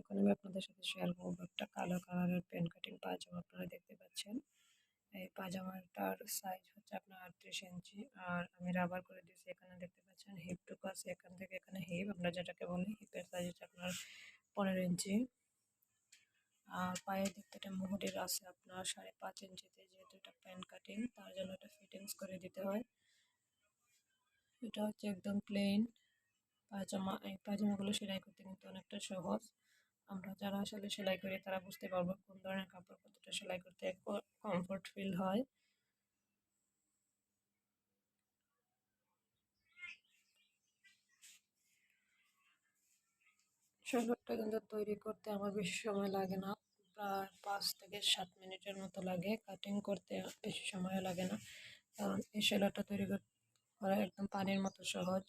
এখন আমি আপনাদের সাথে শেয়ার করব। একটা কালো কালারের পেন কাটিং পাজামা আপনারা দেখতে পাচ্ছেন। এই পায়জামাটার সাইজ হচ্ছে আপনার আটত্রিশ ইঞ্চি। আর আমি রাবার করে দিয়েছি, এখানে দেখতে পাচ্ছেন হিপ টুকু আছে এখান থেকে এখানে হিপ আমরা যেটাকে বলি হিপের সাইজ হচ্ছে আপনার পনেরো ইঞ্চি। আর পায়ের দিক থেকে মুহুরির আছে আপনার সাড়ে পাঁচ ইঞ্চিতে, যেহেতু এটা প্যান কাটিং তার জন্য এটা ফিটিংস করে দিতে হয়। এটা হচ্ছে একদম প্লেন পায়জামা, এই পায়জামাগুলো সেলাই করতে কিন্তু অনেকটা সহজ। আমরা যারা আসলে সেলাই করি, তারা বুঝতে পারব কোন ধরনের কাপড় কতটা সেলাই করতে কমফোর্ট ফিল হয়। শরবতটা কিন্তু তৈরি করতে আমার বেশি সময় লাগে না। প্রায় পাঁচ থেকে সাত মিনিটের মতো লাগে। কাটিং করতে বেশি সময় লাগে না। কারণ এই সেলাইটা তৈরি করা একদম পানির মতো সহজ।